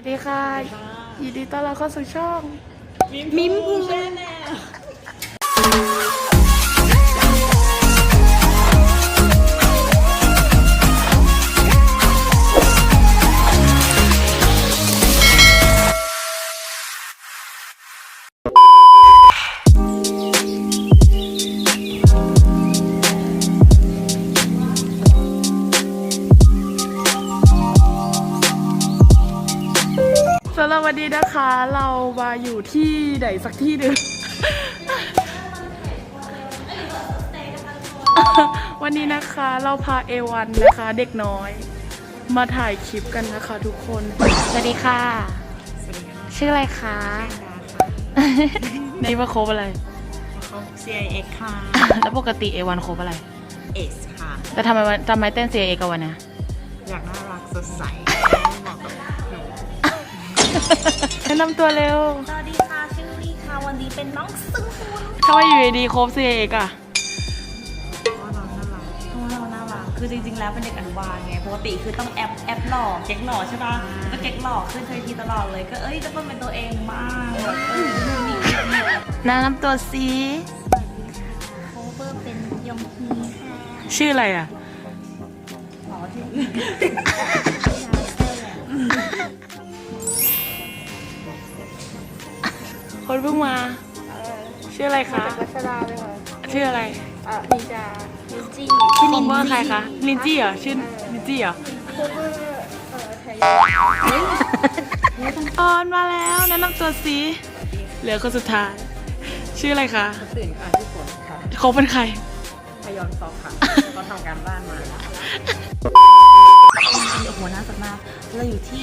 วัสดีค่ะยินดีต้อนรับเข้าสู่ช่อง มิมพูแน่ สำหรับวันนี้นะคะ เรามาอยู่ที่ไหนสักที่หนึ่ง วันนี้นะคะเราพาเอวันนะคะ เด็กน้อย มาถ่ายคลิปกันนะคะทุกคน สวัสดีค่ะ ชื่ออะไรคะนี่มาโคบอะไรเขา CIX ค่ะ แล้วปกติเอวันโคบอะไร S ค่ะ แต่ทำไมวันทำไมเต้น C A กับวันนะอยากน่ารักสดใสเหมาะกับหนู แนะนำตัวเร็ว สวัสดีค่ะชื่อลี่ค่ะวันนี้เป็นน้องซึงคุณทำไมอยู่ดีๆโคบ C A อะเพราะเราน่ารักเพราะเราน่ารักคือจริงๆแล้วเป็นเด็กอนุบาลไงปกติคือต้องแอปแอปหล่อเก๊กหล่อใช่ปะก็เก๊กหล่อขึ้นเวทีตลอดเลยก็เอ้ยจะต้องเป็นตัวเองมากแบบเออนู่นนี่นี่แนะนำตัวซีโคเวอร์เป็นยมฮีค่ะ ชื่ออะไรอะอ๋อที่ คนเพิ่งมา ชื่ออะไรคะรัชดาเลยค่ะชื่ออะไรอะนินจาลินจี้ชื่อลินเวอร์ใครคะลินจี้เหรอชื่อลินจี้เหรอโคเวอร์เอ่อไทยออนมาแล้วแนะนำตัวซีเหลือคนสุดท้าย ชื่ออะไรคะตื่นอะที่ฝนค่ะเขาเป็นใครพยอนซอกค่ะเขาทำการบ้านมา โอ้โหน่าสนมากเราอยู่ที่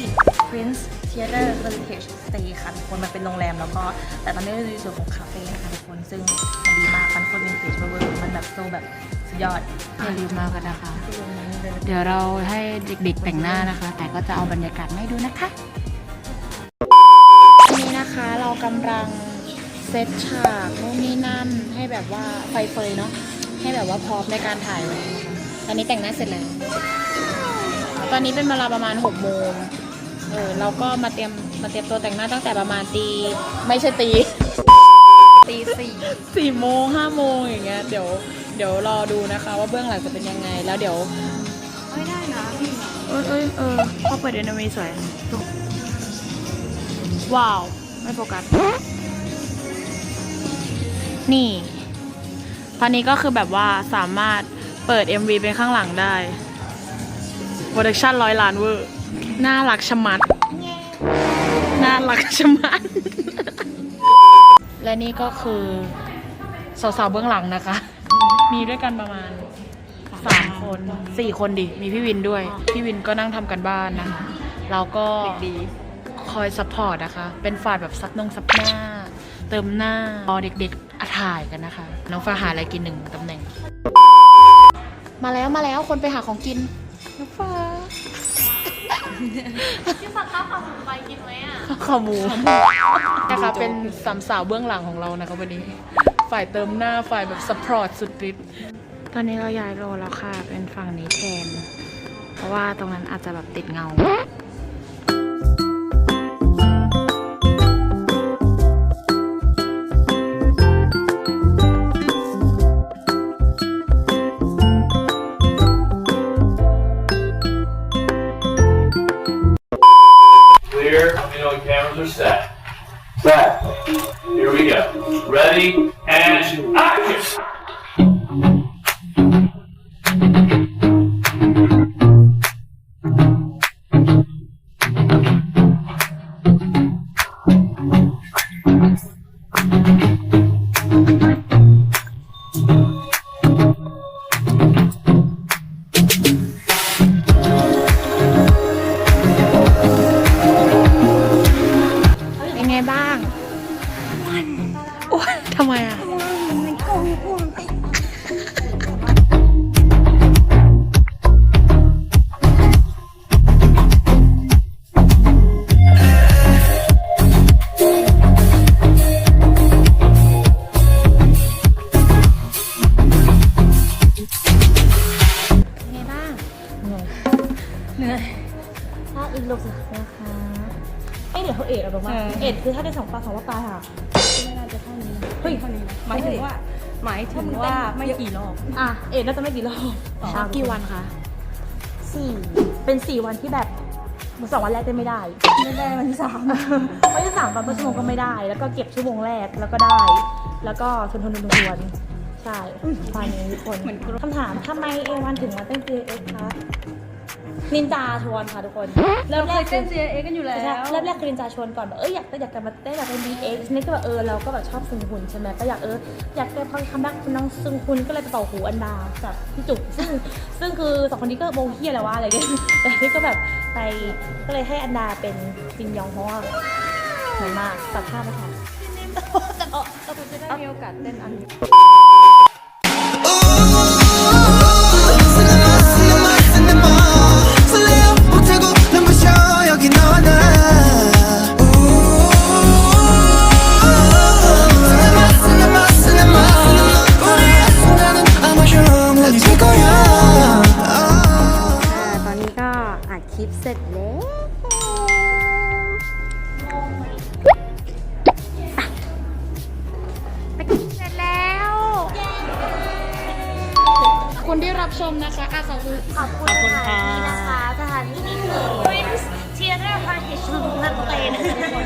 Prince Theater Heritage Stay ค่ะทุกคนมันเป็นโรงแรมแล้วก็ แต่ตอนนี้เราอยู่ในส่วนของคาเฟ่นะคะทุกคนซึ่งมันดีมากมันโคตรวินเทจเวอร์มันแบบโซแบบสุดยอดอย่าลืมมากันนะคะ เดี๋ยวเราให้เด็กๆแต่งหน้านะคะ แต่ก็จะเอาบรรยากาศมาให้ดูนะคะวันนี้นะคะเรากำลังเซตฉากนู่นนี่นั่นให้แบบว่าไฟเฟยเนาะให้แบบว่าพร้อมในการถ่ายไว้นะคะ ตอนนี้แต่งหน้าเสร็จแล้ว ตอนนี้เป็นเวลาประมาณ6โมงเออเราก็มาเตรียมมาเตรียมตัวแต่งหน้าตั้งแต่ประมาณตี ไม่ใช่ตี ตีสี่สี่โมงห้าโมงอย่างเงี้ยเดี๋ยวเดี๋ยวรอดูนะคะ ว่าเบื้องหลังจะเป็นยังไง แล้วเดี๋ยวไม่ได้นะเอยเอยเออพอเปิดเดนมีสวยว้าว ไม่โฟกัส นี่ ตอนนี้ก็คือแบบว่าสามารถ เปิด MV เป็นข้างหลังได้โปรดักชั่นร้อยล้านเวอร์ น่ารักชะมัด น่ารักชะมัด และนี่ก็คือสาวๆเบื้องหลังนะคะ มีด้วยกันประมาณสามคนสี่คนดิ มีพี่วินด้วย พี่วินก็นั่งทำกันบ้านนะคะ เราก็คอยซัพพอร์ตนะคะ เป็นฝ่ายแบบซักนงซับหน้า เติมหน้ารอเด็กๆอะถ่ายกันนะคะ น้องฟ้าหาอะไรกินหนึ่งตำแหน่ง มาแล้วมาแล้วคนไปหาของกินน้องฟ้าที่สั่งข้าวขาหมูไปกินไหมอะข้าวหมูนะคะเป็นสามสาวเบื้องหลังของเรานะคะวันนี้ ฝ่ายเติมหน้าฝ่ายแบบสปอร์ตสุดฤทธิ์ตอนนี้เราย้ายโรแล้วค่ะ เป็นฝั่งนี้แทน เพราะว่าตรงนั้นอาจจะแบบติดเงา reach that. ทำไมอะถ้าอินลบนะคะ เอ้ยเดี๋ยวเขาเอ็ดเอาลงมา เอ็ดคือถ้าได้สองปลาสองว่าปลาค่ะ เท่านี้นะเฮ้ยเท่านี้นะหมายถึงว่า หมายถึงว่าไม่กี่รอบอะเอ็ดน่าจะไม่กี่รอบพักกี่วันคะสี่เป็นสี่วันที่แบบสองวันแรกได้ไม่ได้ ไม่ได้วันที่สามวันที่สามตอนต้นชั่วโมงก็ไม่ได้ แล้วก็เก็บชั่วโมงแรกแล้วก็ได้ แล้วก็ทนทนทนทนทวนใช่ประมาณนี้ทุกคนคำถามทำไมเอวันถึงมาเต้น GX คะ นินจาชวนค่ะทุกคน เริ่มแรเคกยเต้น CA กันอยู่แล้วใช่เริ่มแรกคือนินจาชวนก่อนแบบเอ้ยอยากอยากจะมาเต้นอยากเป็น BX นี่ก็แบบเออเราก็แบบชอบซึงหุนใช่ไหมก็อยากเอออยากเป็นพอคัมแบ็กน้องซึงหุนก็เลยไปเป่าหูอันดากับพี่จุกซึ่งซึ่งคือสองคนนี้ก็โมเฮียแหละว่าอะไรเงี้ยแต่นี่ก็แบบไปก็เลยให้อันดาเป็นจินยองเพราะว่าเหมือนมากตัดภาพมาค่ะจะได้มีโอกาสเต้นอันนี้ สร็จแล้วเสร็จแล้วคุณที่รับชมนะคะอะขอบคุณขอบคุณสถานที่นะคะสถานที่นี้คือ Prince Theater Heritage นั่นเองนะคะทุกคน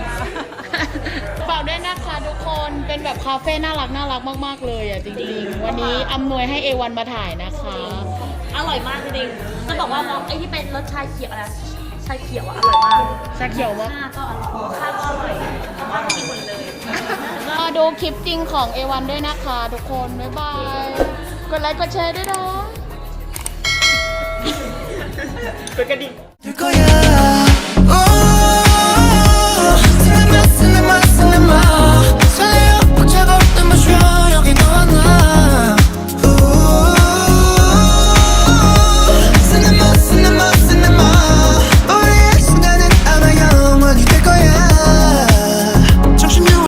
ฝากด้วยนะคะทุกคนเป็นแบบคาเฟ่น่ารักน่ารักมาก ๆ เลยอะจริง ๆ วันนี้อำนวยให้เอวันมาถ่ายนะคะ อร่อยมากจริงจะบอกว่าพอไอ้ที่เป็นรสชาเขียวอะไรชาเขียวอะอร่อยมากชาเขียวมั้ย ข้าก็อร่อยข้าวก็อร่อยข้าวกินหมดเลย มาดูคลิปจริงของ A1 ด้วยนะคะทุกคน บ๊ายบาย กดไลค์ กดแชร์ด้วยนะกดกระดิ่ง